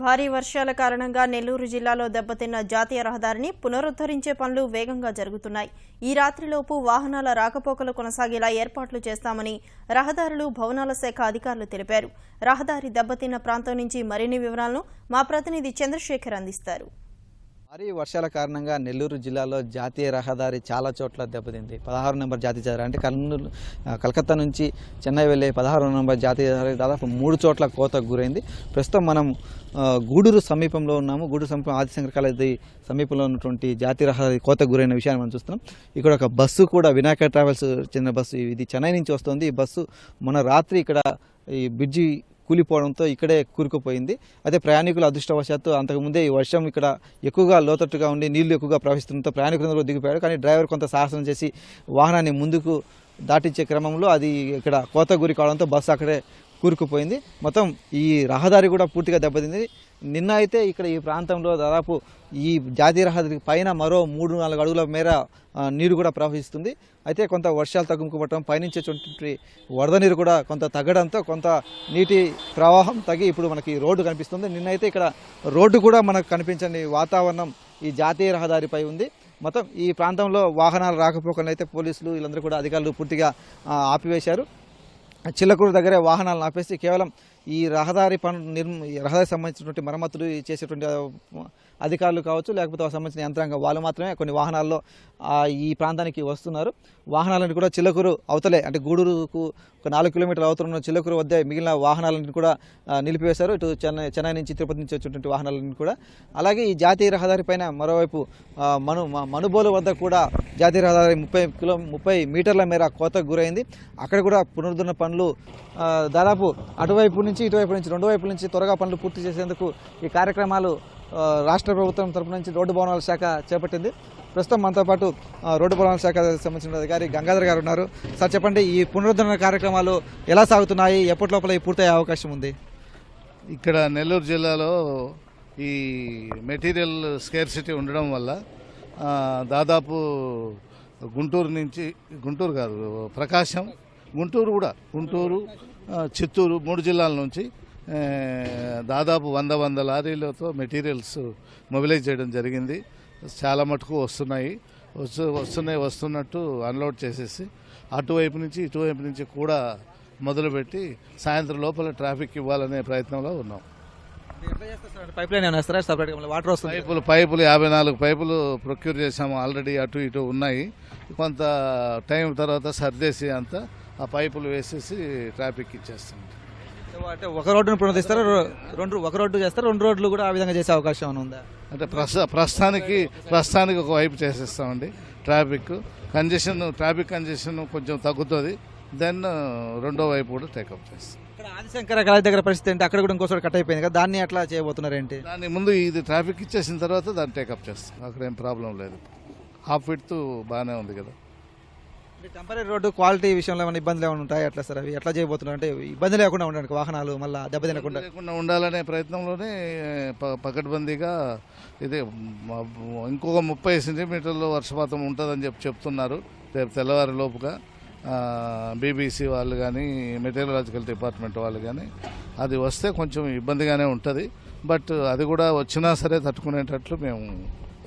భారీ వర్షాల కారణంగా నెల్లూరు జిల్లాలో దెబ్బతిన్న జాతీయ రహదారిని పునరుద్ధరించే పనులు వేగంగా జరుగుతున్నాయి. ఈ రాత్రిలోపు వాహనాల రాకపోకలు కొనసాగేలా ఏర్పాట్లు చేస్తామని రహదారులు భవనాల శాఖ అధికారులు తెలిపారు. రహదారి దెబ్బతిన్న ప్రాంతం నుంచి మరిన్ని వివరాలను మా ప్రతినిధి చంద్రశేఖర్ అందిస్తారు. భారీ వర్షాల కారణంగా నెల్లూరు జిల్లాలో జాతీయ రహదారి చాలా చోట్ల దెబ్బతింది. పదహారు నెంబర్ జాతీయ రహదారి అంటే కర్నూలు కలకత్తా నుంచి చెన్నై వెళ్ళే పదహారు నెంబర్ జాతీయ రహదారి దాదాపు మూడు చోట్ల కోతకు గురైంది. ప్రస్తుతం మనం గూడూరు సమీపంలో ఉన్నాము. గూడూరు సమీపం ఆదిశంకర కాలేజీ సమీపంలో ఉన్నటువంటి జాతీయ రహదారి కోతకు గురైన విషయాన్ని మనం చూస్తున్నాం. ఇక్కడ ఒక బస్సు కూడా వినాయక ట్రావెల్స్ చెందిన బస్సు ఇది చెన్నై నుంచి వస్తుంది. ఈ బస్సు మొన్న రాత్రి ఇక్కడ ఈ బ్రిడ్జి కూలిపోవడంతో ఇక్కడే కూరుకుపోయింది. అయితే ప్రయాణికులు అదృష్టవశాత్తు అంతకుముందే ఈ వర్షం ఇక్కడ ఎక్కువగా లోతట్టుగా ఉండి నీళ్ళు ఎక్కువగా ప్రవహిస్తుండటంతో ప్రయాణికులందరూ దిగిపోయారు. కానీ డ్రైవర్ కొంత సాహసం చేసి వాహనాన్ని ముందుకు దాటించే క్రమంలో అది ఇక్కడ కోత గురి కావడంతో బస్సు అక్కడే కూరుకుపోయింది. మొత్తం ఈ రహదారి కూడా పూర్తిగా దెబ్బతింది. నిన్న అయితే ఇక్కడ ఈ ప్రాంతంలో దాదాపు ఈ జాతీయ రహదారి పైన మరో మూడు నాలుగు అడుగుల మేర నీరు కూడా ప్రవహిస్తుంది. అయితే కొంత వర్షాలు తగ్గుముకోవటం పయనించేటువంటి వరద నీరు కూడా కొంత తగ్గడంతో కొంత నీటి ప్రవాహం తగ్గి ఇప్పుడు మనకి రోడ్డు కనిపిస్తుంది. నిన్నైతే ఇక్కడ రోడ్డు కూడా మనకు కనిపించని వాతావరణం ఈ జాతీయ రహదారిపై ఉంది. మొత్తం ఈ ప్రాంతంలో వాహనాలు రాకపోకలను అయితే పోలీసులు వీళ్ళందరూ కూడా అధికారులు పూర్తిగా ఆపివేశారు. చిల్లకూరు దగ్గరే వాహనాలను ఆపేసి కేవలం ఈ రహదారి పను నిర్మ ఈ రహదారికి సంబంధించినటువంటి మరమ్మతులు చేసేటువంటి అధికారులు కావచ్చు లేకపోతే ఆ సంబంధించిన యంత్రాంగం వాళ్ళు మాత్రమే కొన్ని వాహనాల్లో ఈ ప్రాంతానికి వస్తున్నారు. వాహనాలను కూడా చిల్లకూరు అవతలే అంటే గూడూరుకు ఒక నాలుగు కిలోమీటర్ల అవతల ఉన్న చిల్లకూరు వద్ద మిగిలిన వాహనాలను కూడా నిలిపివేశారు. ఇటు చెన్నై చెన్నై నుంచి తిరుపతి నుంచి వచ్చేటువంటి వాహనాలను కూడా. అలాగే ఈ జాతీయ రహదారి పైన మరోవైపు మను మ- మనుబోలు వద్ద కూడా జాతీయ రహదారి ముప్పై కిలో ముప్పై మీటర్ల మేర కోతకు గురైంది. అక్కడ కూడా పునరుద్ధరణ పనులు దాదాపు అటువైపు నుంచి ఇటువైపు నుంచి రెండు వైపుల నుంచి త్వరగా పనులు పూర్తి చేసేందుకు ఈ కార్యక్రమాలు రాష్ట్ర ప్రభుత్వం తరపు నుంచి రోడ్డు భవనాల శాఖ చేపట్టింది. ప్రస్తుతం మనతో పాటు ఆ, రోడ్డు భవనాల శాఖ సంబంధించిన అధికారి గంగాధర్ గారు ఉన్నారు. సార్ చెప్పండి ఈ పునరుద్ధరణ కార్యక్రమాలు ఎలా సాగుతున్నాయి? ఎప్పటి లోపల పూర్తయ్యే అవకాశం ఉంది? ఇక్కడ నెల్లూరు జిల్లాలో ఈ మెటీరియల్ స్కేర్సిటీ ఉండడం వల్ల దాదాపు గుంటూరు నుంచి గుంటూరు కాదు ప్రకాశం గుంటూరు కూడా గుంటూరు చిత్తూరు మూడు జిల్లాల నుంచి దాదాపు వంద వంద లారీలతో మెటీరియల్స్ మొబిలైజ్ చేయడం జరిగింది. చాలా మటుకు వస్తున్నాయి. వస్తు వస్తున్నాయి వస్తున్నట్టు అన్లోడ్ చేసేసి అటువైపు నుంచి ఇటువైపు నుంచి కూడా మొదలుపెట్టి సాయంత్రం లోపల ట్రాఫిక్ ఇవ్వాలనే ప్రయత్నంలో ఉన్నాం. పైపులు పైపులు యాభై నాలుగు పైపులు ప్రొక్యూర్ చేసాము ఆల్రెడీ అటు ఇటు ఉన్నాయి. కొంత టైం తర్వాత సర్దేసి అంతా ఆ పైపులు వేసేసి ట్రాఫిక్ ఇచ్చేస్తాం అంటే ఒక రోడ్డును పునరుద్ధరిస్తారా రెండు ఒక రోడ్డు చేస్తారా? రెండు రోడ్లు కూడా ఆ విధంగా చేసే అవకాశం ఏమైనా ఉందా? అంటే ప్రస్తుత ప్రస్తుతానికి ప్రస్తుతానికి ఒక వైపు చేసేస్తామండి ట్రాఫిక్. కంజెషన్ ట్రాఫిక్ కంజెషన్ కొంచెం తగ్గుతుంది. దెన్ రెండో వైపు కూడా టేకప్ చేస్తాం. ఇక్కడ ఆదిశంకర దగ్గర పరిస్థితి అంటే అక్కడ కూడా ఇంకో చోట కట్ అయిపోయింది కదా దాన్ని ఎట్లా చేయబోతున్నారు ఏంటి? దాని ముందు ఇది ట్రాఫిక్ ఇచ్చేసిన తర్వాత దాన్ని టేకప్ చేస్తాం. అక్కడ ఏం ప్రాబ్లం లేదు. హాఫ్ ఫిట్ బాగానే ఉంది కదా. టెంపరీ రోడ్డు క్వాలిటీ విషయంలో ఏమైనా ఇబ్బందులు ఏమైనా ఉంటాయి? ఎట్లా సార్ అవి? ఎట్లా చేయబోతున్నారు? అంటే ఇబ్బంది లేకుండా ఉండడానికి వాహనాలు మళ్ళీ దెబ్బ తినకుండా. లేకుండా ఉండాలనే ప్రయత్నంలోనే పకడ్బందీగా ఇది ఇంకొక ముప్పై సెంటీమీటర్లు వర్షపాతం ఉంటుందని చెప్పి చెప్తున్నారు. రేపు తెల్లవారి లోపుగా బీబీసీ వాళ్ళు కానీ మెటీరియలాజికల్ డిపార్ట్మెంట్ వాళ్ళు కానీ అది వస్తే కొంచెం ఇబ్బందిగానే ఉంటుంది. బట్ అది కూడా వచ్చినా సరే తట్టుకునేటట్లు మేము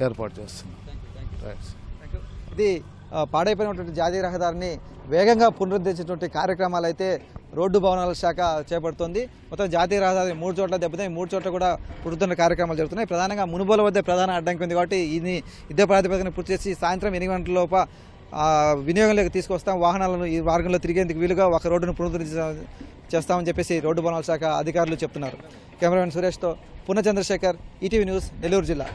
ఏర్పాటు చేస్తున్నాం. రైట్ ఇది పాడైపోయినటువంటి జాతీయ రహదారిని వేగంగా పునరుద్ధరించేటువంటి కార్యక్రమాలు అయితే రోడ్డు భవనాల శాఖ చేపడుతుంది. మొత్తం జాతీయ రహదారి మూడు చోట్ల దెబ్బతిని మూడు చోట్ల కూడా పుట్టుతున్న కార్యక్రమాలు జరుగుతున్నాయి. ప్రధానంగా మునుబోల వద్ద ప్రధాన అడ్డంకి ఉంది కాబట్టి ఇది ఇదే ప్రాతిపదికన పూర్తి చేసి సాయంత్రం ఎనిమిది గంటల లోప వినియోగంలోకి తీసుకొస్తాం. వాహనాలను ఈ మార్గంలో తిరిగేందుకు వీలుగా ఒక రోడ్డును పునరుద్ధరించ చేస్తామని చెప్పేసి రోడ్డు భవనాల శాఖ అధికారులు చెప్తున్నారు. కెమెరామెన్ సురేష్తో పున్న చంద్రశేఖర్ ఈటీవీ న్యూస్ నెల్లూరు జిల్లా.